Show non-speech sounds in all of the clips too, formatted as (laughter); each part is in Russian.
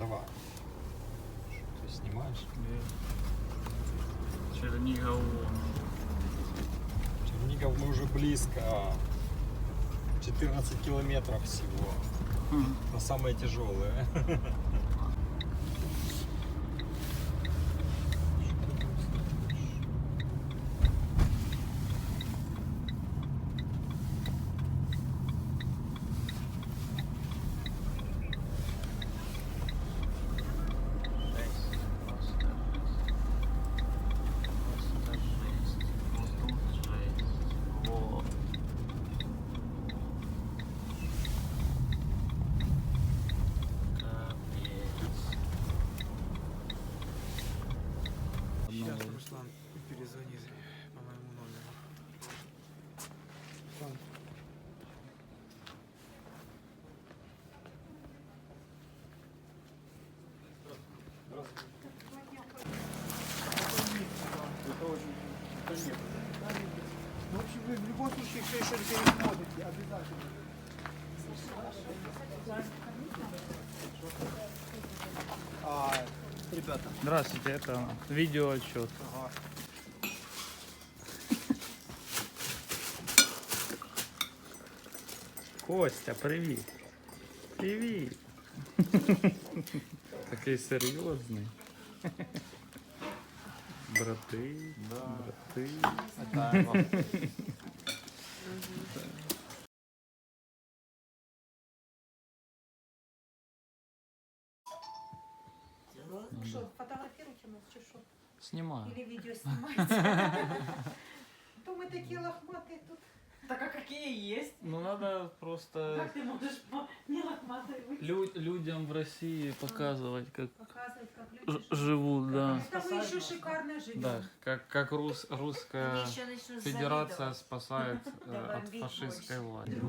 Давай. Что ты снимаешь? Чернигов вон. Чернигов мы уже близко. 14 километров всего. Хм. Но самое тяжелое. (laughs) перезвони по моему номеру. Руслан, Ну, в общем, вы в любом случае все еще пересмотрите, обязательно. А, ребята, Здравствуйте, это видеоотчет. ага. Костя, привіт. Привіт. (laughs) Такий серйозний. Брати, брати. Что, фотографируете нас, чи що? Знімаю. Или видео снимаете? То мы такие лохматые тут. Так а какие есть? Ну надо просто Как ты можешь по... не лохматой быть? лю- людям в России показывать, как Показывать, как ж- люди живут. живут, да. Это мы еще шикарно живем. Да, как, как рус, русская Еще федерация спасает (laughs) э, от бить фашистской власти.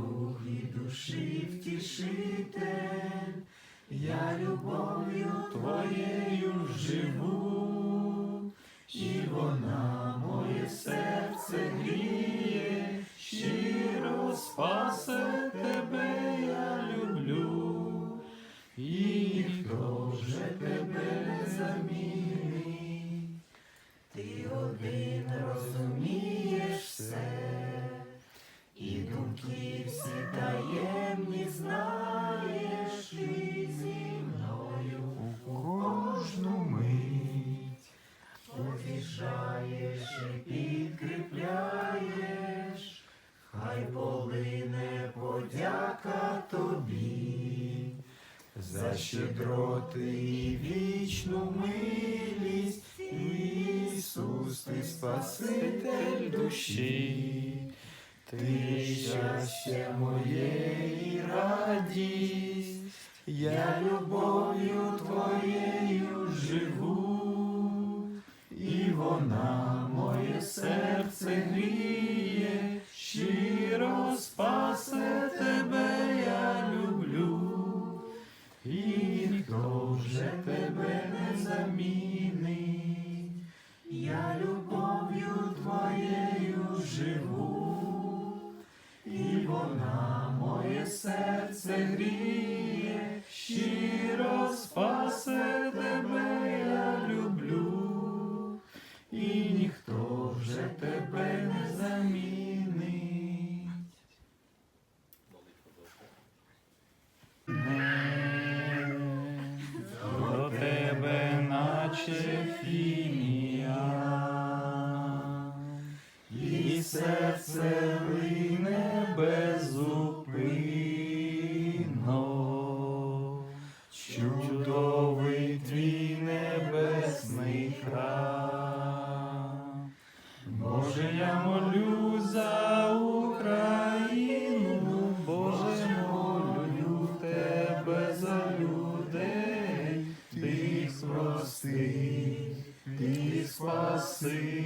Я любов'ю твоєю живу, подяка тобі за щедроти і вічну милість, Ісус, ти Спаситель душі. Ти щастя моє радість, я любов'ю твоєю живу, і вона моє серце гріє, щиро спасе серце гріє, щиро спасе тебе я люблю, і ніхто вже тебе не замінить. Не, до тебе, наче фінія, і серце. Tens fazer